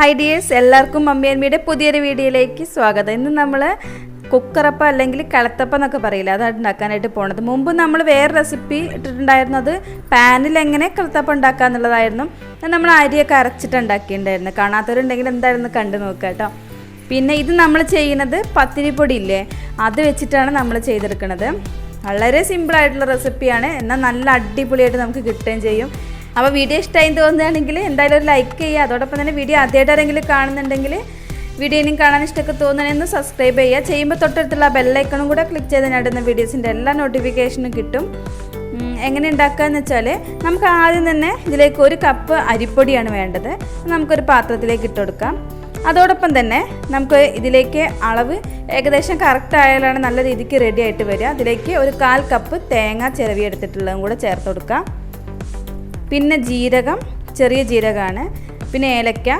Hi dears എല്ലാവർക്കും mummy അമ്മയുടെ പുതിയൊരു വീഡിയോയിലേക്ക് സ്വാഗതം. ഇന്ന് നമ്മൾ കുക്കറപ്പ അല്ലെങ്കിൽ കളത്തപ്പം എന്നൊക്കെ പറയില്ല അതാണ് ഉണ്ടാക്കാനായിട്ട് പോണത്. മുമ്പ് നമ്മൾ വേറെ റെസിപ്പി ഇട്ടിട്ടുണ്ടായിരുന്നത് പാനിൽ എങ്ങനെ കളത്തപ്പം ഉണ്ടാക്കുക എന്നുള്ളതായിരുന്നു. നമ്മൾ അരിയൊക്കെ അരച്ചിട്ടുണ്ടാക്കിയിട്ടുണ്ടായിരുന്നു കാണാത്തവരുണ്ടെങ്കിൽ എന്തായിരുന്നു കണ്ടു നോക്കുക കേട്ടോ. പിന്നെ ഇത് നമ്മൾ ചെയ്യുന്നത് പത്തിരിപ്പൊടി ഇല്ലേ അത് വെച്ചിട്ടാണ് നമ്മൾ ചെയ്തെടുക്കുന്നത് വളരെ സിമ്പിളായിട്ടുള്ള റെസിപ്പിയാണ് എന്നാൽ നല്ല അടിപൊളിയായിട്ട് നമുക്ക് കിട്ടുകയും ചെയ്യും. അപ്പോൾ വീഡിയോ ഇഷ്ടമായി തോന്നുകയാണെങ്കിൽ എന്തായാലും ഒരു ലൈക്ക് ചെയ്യുക. അതോടൊപ്പം തന്നെ വീഡിയോ ആദ്യമായിട്ട് ആരെങ്കിലും കാണുന്നുണ്ടെങ്കിൽ വീഡിയോ ഇനിയും കാണാൻ ഇഷ്ടമൊക്കെ തോന്നണമെന്ന് സബ്സ്ക്രൈബ് ചെയ്യുക. ചെയ്യുമ്പോൾ തൊട്ടടുത്തുള്ള ബെല്ലൈക്കണും കൂടെ ക്ലിക്ക് ചെയ്ത് നടുന്ന വീഡിയോസിന്റെ എല്ലാ നോട്ടിഫിക്കേഷനും കിട്ടും. എങ്ങനെ ഉണ്ടാക്കുക എന്ന് വെച്ചാൽ നമുക്ക് ആദ്യം തന്നെ ഇതിലേക്ക് ഒരു കപ്പ് അരിപ്പൊടിയാണ് വേണ്ടത്. നമുക്കൊരു പാത്രത്തിലേക്ക് ഇട്ട് കൊടുക്കാം. അതോടൊപ്പം തന്നെ നമുക്ക് ഇതിലേക്ക് അളവ് ഏകദേശം കറക്റ്റ് ആയാലാണ് നല്ല രീതിക്ക് റെഡി ആയിട്ട് വരിക. അതിലേക്ക് ഒരു കാൽ കപ്പ് തേങ്ങ ചിരവി എടുത്തിട്ടുള്ളതും കൂടെ ചേർത്ത് കൊടുക്കാം. പിന്നെ ജീരകം ചെറിയ ജീരകമാണ്. പിന്നെ ഏലക്ക.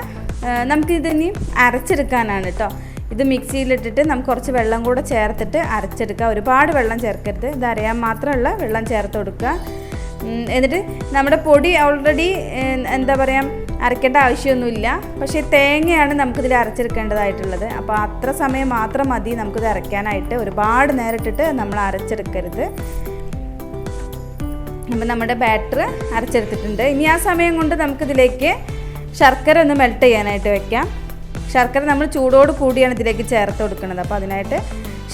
നമുക്കിതിനി അരച്ചെടുക്കാനാണ് കേട്ടോ ഇത് മിക്സിയിലിട്ടിട്ട് നമുക്ക് കുറച്ച് വെള്ളം കൂടെ ചേർത്തിട്ട് അരച്ചെടുക്കുക ഒരുപാട് വെള്ളം ചേർക്കരുത്. ഇത് അരയാൻ മാത്രമുള്ള വെള്ളം ചേർത്ത് കൊടുക്കുക. എന്നിട്ട് നമ്മുടെ പൊടി ഓൾറെഡി എന്താ പറയുക അരക്കേണ്ട ആവശ്യമൊന്നുമില്ല. പക്ഷേ തേങ്ങയാണ് നമുക്കിതിൽ അരച്ചെടുക്കേണ്ടതായിട്ടുള്ളത്. അപ്പോൾ അത്ര സമയം മാത്രം മതി നമുക്കിത് അരയ്ക്കാനായിട്ട്. ഒരുപാട് നേരിട്ടിട്ട് നമ്മൾ അരച്ചെടുക്കരുത്. അപ്പം നമ്മുടെ ബാറ്റർ അരച്ചെടുത്തിട്ടുണ്ട്. ഇനി ആ സമയം കൊണ്ട് നമുക്കിതിലേക്ക് ശർക്കര ഒന്ന് മെൽട്ട് ചെയ്യാനായിട്ട് വെക്കാം. ശർക്കര നമ്മൾ ചൂടോട് കൂടിയാണ് ഇതിലേക്ക് ചേർത്ത് കൊടുക്കുന്നത്. അപ്പോൾ അതിനായിട്ട്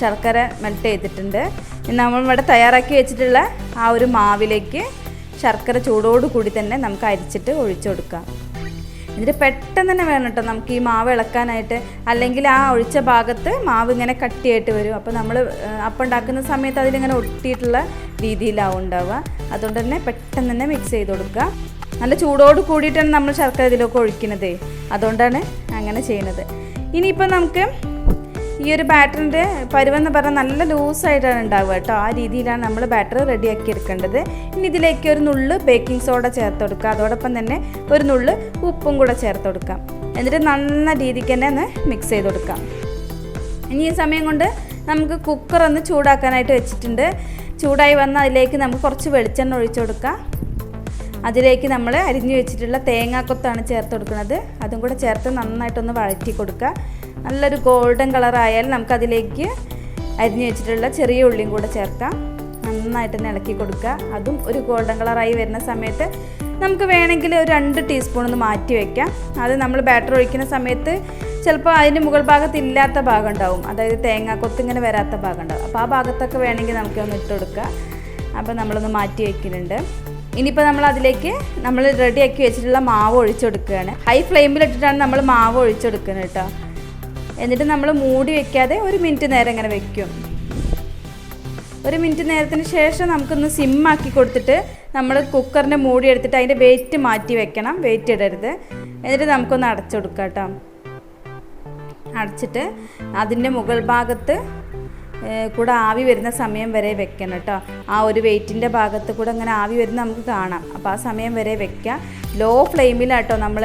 ശർക്കര മെൽട്ട് ചെയ്തിട്ടുണ്ട്. ഇനി നമ്മൾ ഇവിടെ തയ്യാറാക്കി വെച്ചിട്ടുള്ള ആ ഒരു മാവിലേക്ക് ശർക്കര ചൂടോട് കൂടി തന്നെ നമുക്ക് അരിച്ചിട്ട് ഒഴിച്ചു കൊടുക്കാം. എന്നിട്ട് പെട്ടെന്ന് തന്നെ വേണം കേട്ടോ നമുക്ക് ഈ മാവ് ഇളക്കാനായിട്ട് അല്ലെങ്കിൽ ആ ഒഴിച്ച ഭാഗത്ത് മാവ് ഇങ്ങനെ കട്ടിയായിട്ട് വരും. അപ്പോൾ നമ്മൾ അപ്പം ഉണ്ടാക്കുന്ന സമയത്ത് അതിലിങ്ങനെ ഒട്ടിയിട്ടുള്ള രീതിയിലാവും ഉണ്ടാവുക. അതുകൊണ്ട് തന്നെ പെട്ടെന്ന് തന്നെ മിക്സ് ചെയ്ത് കൊടുക്കുക. നല്ല ചൂടോട് കൂടിയിട്ടാണ് നമ്മൾ ശർക്കര ഇതിലൊക്കെ ഒഴിക്കുന്നത് അതുകൊണ്ടാണ് അങ്ങനെ ചെയ്യുന്നത്. ഇനിയിപ്പോൾ നമുക്ക് ഈ ഒരു ബാറ്ററിന്റെ പരുവെന്ന് പറഞ്ഞാൽ നല്ല ലൂസായിട്ടാണ് ഉണ്ടാവുക കേട്ടോ. ആ രീതിയിലാണ് നമ്മൾ ബാറ്റർ റെഡിയാക്കി എടുക്കേണ്ടത്. ഇനി ഇതിലേക്ക് ഒരു നുള്ള് ബേക്കിംഗ് സോഡ ചേർത്ത് കൊടുക്കുക. അതോടൊപ്പം തന്നെ ഒരു നുള്ള് ഉപ്പും കൂടെ ചേർത്ത് കൊടുക്കാം. എന്നിട്ട് നന്ന രീതിക്ക് തന്നെ ഒന്ന് മിക്സ് ചെയ്ത് കൊടുക്കാം. ഇനി ഈ സമയം കൊണ്ട് നമുക്ക് കുക്കർ ഒന്ന് ചൂടാക്കാനായിട്ട് വെച്ചിട്ടുണ്ട്. ചൂടായി വന്ന് അതിലേക്ക് നമുക്ക് കുറച്ച് വെളിച്ചെണ്ണ ഒഴിച്ചു കൊടുക്കാം. അതിലേക്ക് നമ്മൾ അരിഞ്ഞു വെച്ചിട്ടുള്ള തേങ്ങാക്കൊത്താണ് ചേർത്ത് കൊടുക്കുന്നത്. അതും കൂടെ ചേർത്ത് നന്നായിട്ടൊന്ന് വഴറ്റി കൊടുക്കുക. നല്ലൊരു ഗോൾഡൻ കളറായാൽ നമുക്കതിലേക്ക് അരിഞ്ഞു വെച്ചിട്ടുള്ള ചെറിയ ഉള്ളിയും കൂടെ ചേർക്കാം. നന്നായിട്ട് തന്നെ ഇളക്കി കൊടുക്കുക. അതും ഒരു ഗോൾഡൻ കളറായി വരുന്ന സമയത്ത് നമുക്ക് വേണമെങ്കിൽ ഒരു രണ്ട് ടീസ്പൂൺ ഒന്ന് മാറ്റി വയ്ക്കാം അത് നമ്മൾ ബാറ്റർ ഒഴിക്കുന്ന സമയത്ത് ചിലപ്പോൾ അതിന്റെ മുകൾ ഭാഗത്ത് ഇല്ലാത്ത ഭാഗം ഉണ്ടാവും. അതായത് തേങ്ങാക്കൊത്ത് ഇങ്ങനെ വരാത്ത ഭാഗം ഉണ്ടാവും. അപ്പോൾ ആ ഭാഗത്തൊക്കെ വേണമെങ്കിൽ നമുക്ക് ഒന്ന് ഇട്ട് കൊടുക്കുക. അപ്പോൾ നമ്മളൊന്ന് മാറ്റി വയ്ക്കുന്നുണ്ട് ഇനിയിപ്പോൾ നമ്മൾ അതിലേക്ക് നമ്മൾ റെഡിയാക്കി വെച്ചിട്ടുള്ള മാവ് ഒഴിച്ചു കൊടുക്കുകയാണ് ഹൈ ഫ്ലെയിമിലിട്ടിട്ടാണ് നമ്മൾ മാവ് ഒഴിച്ചു കൊടുക്കുന്നത് കേട്ടോ. എന്നിട്ട് നമ്മൾ മൂടി വെക്കാതെ ഒരു മിനിറ്റ് നേരം ഇങ്ങനെ വെക്കും. ഒരു മിനിറ്റ് നേരത്തിന് ശേഷം നമുക്കൊന്ന് സിമ്മാക്കി കൊടുത്തിട്ട് നമ്മൾ കുക്കറിന്റെ മൂടി എടുത്തിട്ട് അതിന്റെ വെയിറ്റ് മാറ്റി വെക്കണം. വെയിറ്റ് ഇടരുത്. എന്നിട്ട് നമുക്കൊന്ന് അടച്ചു കൊടുക്കാം കേട്ടോ. അടച്ചിട്ട് അതിന്റെ മുകൾ ഭാഗത്ത് കൂടെ ആവി വരുന്ന സമയം വരെ വെക്കണം കേട്ടോ. ആ ഒരു വെയിറ്റിന്റെ ഭാഗത്ത് കൂടെ അങ്ങനെ ആവി വരുന്ന നമുക്ക് കാണാം. അപ്പോൾ ആ സമയം വരെ വെക്കുക. ലോ ഫ്ലെയിമിലാട്ടോ നമ്മൾ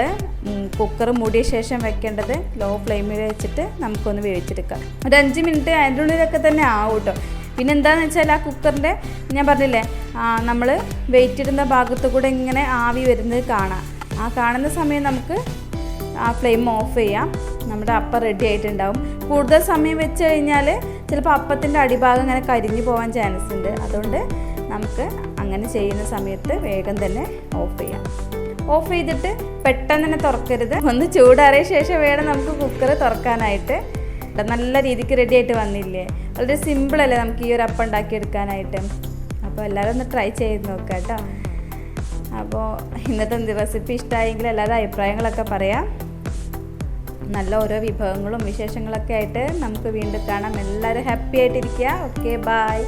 കുക്കർ മൂടിയ ശേഷം വെക്കേണ്ടത്. ലോ ഫ്ലെയിമിൽ വെച്ചിട്ട് നമുക്കൊന്ന് വേവിച്ചെടുക്കാം. ഒരു അഞ്ച് മിനിറ്റ് അതിന്റെ ഉള്ളിലൊക്കെ തന്നെ ആവും കേട്ടോ. പിന്നെ എന്താണെന്ന് വെച്ചാൽ ആ കുക്കറിന്റെ ഞാൻ പറഞ്ഞില്ലേ നമ്മൾ വെയിറ്റ് ഇടുന്ന ഭാഗത്ത് കൂടെ ഇങ്ങനെ ആവി വരുന്നത് കാണാം. ആ കാണുന്ന സമയം നമുക്ക് ആ ഫ്ലെയിം ഓഫ് ചെയ്യാം. നമ്മുടെ അപ്പം റെഡി ആയിട്ടുണ്ടാവും. കൂടുതൽ സമയം വെച്ച് കഴിഞ്ഞാൽ ചിലപ്പോൾ അപ്പത്തിന്റെ അടിഭാഗം ഇങ്ങനെ കരിഞ്ഞു പോകാൻ ചാൻസ് ഉണ്ട്. അതുകൊണ്ട് നമുക്ക് അങ്ങനെ ചെയ്യുന്ന സമയത്ത് വേഗം തന്നെ ഓഫ് ചെയ്യാം. ഓഫ് ചെയ്തിട്ട് പെട്ടെന്ന് തന്നെ തുറക്കരുത്. ഒന്ന് ചൂടാറിയ ശേഷം വേണം നമുക്ക് കുക്കർ തുറക്കാനായിട്ട്. നല്ല രീതിക്ക് റെഡി ആയിട്ട് വന്നില്ലേ? വളരെ സിമ്പിളല്ലേ നമുക്ക് ഈ ഒരു അപ്പം ഉണ്ടാക്കിയെടുക്കാനായിട്ട്? അപ്പോൾ എല്ലാവരും ഒന്ന് ട്രൈ ചെയ്ത് നോക്കാം കേട്ടോ. അപ്പോൾ ഇന്നത്തെ റെസിപ്പി ഇഷ്ടമായെങ്കിൽ എല്ലാവരും അഭിപ്രായങ്ങളൊക്കെ പറയാം. നല്ല ഓരോ വിഭവങ്ങളും വിശേഷങ്ങളൊക്കെ ആയിട്ട് നമുക്ക് വീണ്ടും കാണാം. എല്ലാവരും ഹാപ്പി ആയിട്ടിരിക്കുക. Okay bye